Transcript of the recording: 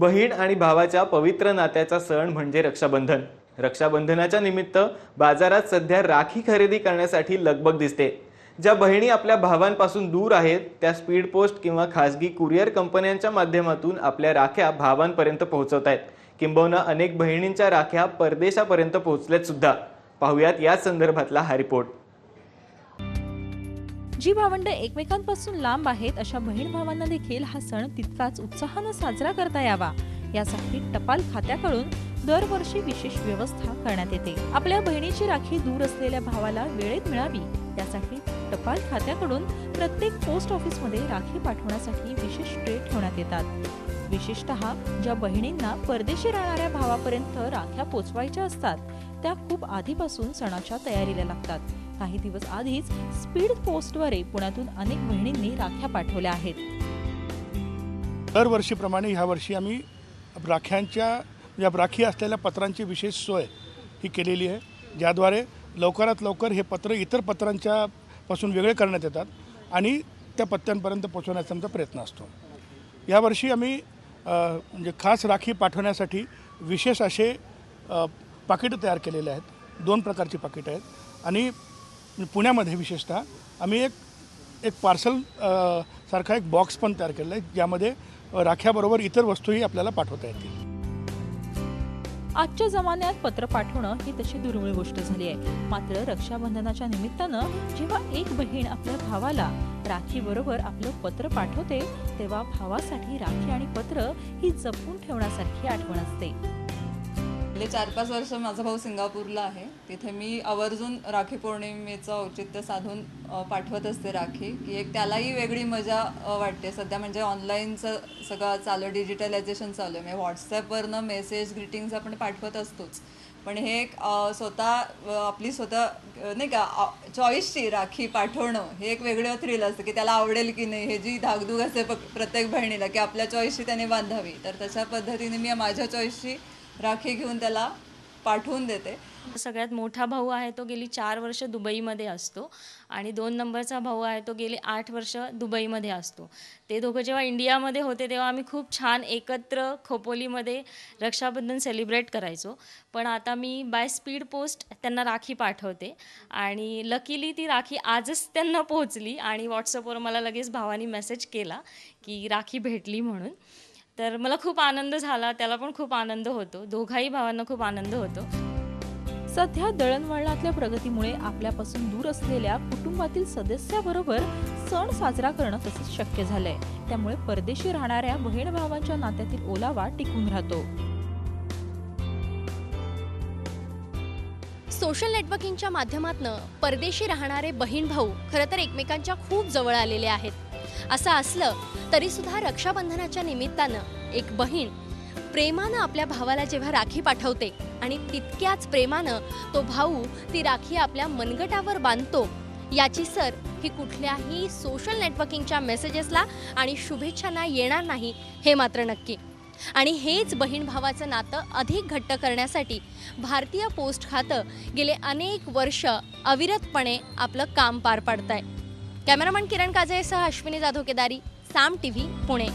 बहीण आणि भावाच्या पवित्र नात्याचा सण म्हणजे रक्षाबंधन. रक्षाबंधनाच्या निमित्त बाजारात सध्या राखी खरेदी करण्यासाठी लगबग दिसते. ज्या बहिणी आपल्या भावांपासून दूर आहेत त्या स्पीड पोस्ट किंवा खासगी कुरिअर कंपन्यांच्या माध्यमातून आपल्या राख्या भावांपर्यंत पोहोचवत आहेत किंबहुना अनेक बहिणींच्या राख्या परदेशापर्यंत पोहोचल्यात सुद्धा. पाहुयात याच संदर्भातला हा रिपोर्ट. जी भावंड एकमेकांपासून लांब आहेत अशा बहीण भावांना देखील हा सण तितकाच उत्साहानं साजरा करता यावा. यासाठी टपाल खात्याकडून दरवर्षी विशेष व्यवस्था करण्यात येते. आपल्या बहिणीची राखी दूर असलेल्या भावाला वेळेत मिळावी. यासाठी टपाल खात्याकडून प्रत्येक पोस्ट ऑफिसमध्ये राखी पाठवण्यासाठी विशेष ट्रे ठेवण्यात येतात. विशेषत ज्या बहिणींना परदेशी राहणाऱ्या भावापर्यंत राख्या पोचवायच्या असतात त्या खूप आधीपासून सणाच्या तयारीला लागतात. काही दिवस आधीच स्पीड पोस्टद्वारे पुण्यातून अनेक बहिणींनी राख्या पाठवल्या आहेत. दरवर्षीप्रमाणे ह्या वर्षी आम्ही राख्यांच्या या राखी असलेल्या पत्रांची विशेष सोय ही केलेली आहे ज्याद्वारे लवकरात लवकर हे पत्र इतर पत्रांच्या पासून वेगळे करण्यात येतात आणि त्या पत्त्यांपर्यंत पोहोचवण्याचा आमचा प्रयत्न असतो. यावर्षी आम्ही म्हणजे खास राखी पाठवण्यासाठी विशेष असे पाकिटं तयार केलेले आहेत दोन प्रकारची पाकिटं आहेत आणि पुण्यामध्ये विशेषतः आम्ही एक एक पार्सल सारखा एक बॉक्स पण तयार केलेला आहे ज्यामध्ये राख्याबरोबर इतर वस्तूही आपल्याला पाठवता येतील. आजच्या जमान्यात पत्र पाठवणं ही तशी दुर्मिळ गोष्ट झाली आहे. मात्र रक्षाबंधनाच्या निमित्तानं जेव्हा एक बहीण आपल्या भावाला राखी बरोबर आपलं पत्र पाठवते तेव्हा भावासाठी राखी आणि पत्र ही जपून ठेवण्यासारखी आठवण असते. गेले चार पाच वर्ष माझा भाऊ सिंगापूरला आहे. तिथे मी आवर्जून राखी पौर्णिमेचं औचित्य साधून पाठवत असते राखी की एक त्यालाही वेगळी मजा वाटते. सध्या म्हणजे ऑनलाईनचं सगळं चालू डिजिटलायझेशन चालू आहे. म्हणजे व्हॉट्सॲपवरनं मेसेज ग्रीटिंग्स आपण पाठवत असतोच. पण हे एक स्वतः आपली स्वतः नाही का चॉईसची राखी पाठवणं हे एक वेगळं थ्रिल असतं की त्याला आवडेल की नाही. हे जी धाकधूक असते प्रत्येक बहिणीला की आपल्या चॉईसची त्याने बांधावी. तर तशा पद्धतीने मी माझ्या चॉईसची राखी घेऊन त्याला पाठवून देते. सगळ्यात मोठा भाऊ आहे तो गेली चार वर्ष दुबईमध्ये असतो आणि दोन नंबरचा भाऊ आहे तो गेले आठ वर्ष दुबईमध्ये असतो. ते दोघं जेव्हा इंडियामध्ये होते तेव्हा आम्ही खूप छान एकत्र खोपोलीमध्ये रक्षाबंधन सेलिब्रेट करायचो. पण आता मी बाय स्पीड पोस्ट त्यांना राखी पाठवते आणि लकीली ती राखी आजच त्यांना पोहोचली आणि व्हॉट्सअपवर मला लगेच भावानी मेसेज केला की राखी भेटली म्हणून. तर मला खूप आनंद झाला त्याला पण खूप आनंद होतो. दोघाही भावांना खूप आनंद होतो. सध्या दळणवळणातल्या प्रगतीमुळे आपल्यापासून दूर असलेल्या कुटुंबातील सदस्याबरोबर सण साजरा करणं तसंच शक्य झालंय. त्यामुळे परदेशी राहणाऱ्या बहीण भावांच्या नात्यातील ओलावा टिकून राहतो. सोशल नेटवर्किंगच्या माध्यमातून परदेशी राहणारे बहीण भाऊ खरं तर एकमेकांच्या खूप जवळ आलेले आहेत. असं असलं तरीसुद्धा रक्षाबंधनाच्या निमित्तानं एक बहीण प्रेमानं आपल्या भावाला जेव्हा राखी पाठवते आणि तितक्याच प्रेमानं तो भाऊ ती राखी आपल्या मनगटावर बांधतो याची सर ही कुठल्याही सोशल नेटवर्किंगच्या मेसेजेसला आणि शुभेच्छांना येणार नाही हे मात्र नक्की. आणि हेच बहीण भावाचं नातं अधिक घट्ट करण्यासाठी भारतीय पोस्ट खातं गेले अनेक वर्ष अविरतपणे आपलं काम पार पाडत आहे कॅमेरामन किरण काजळेसह अश्विनी जाधव केदारी साम टी व्ही पुणे.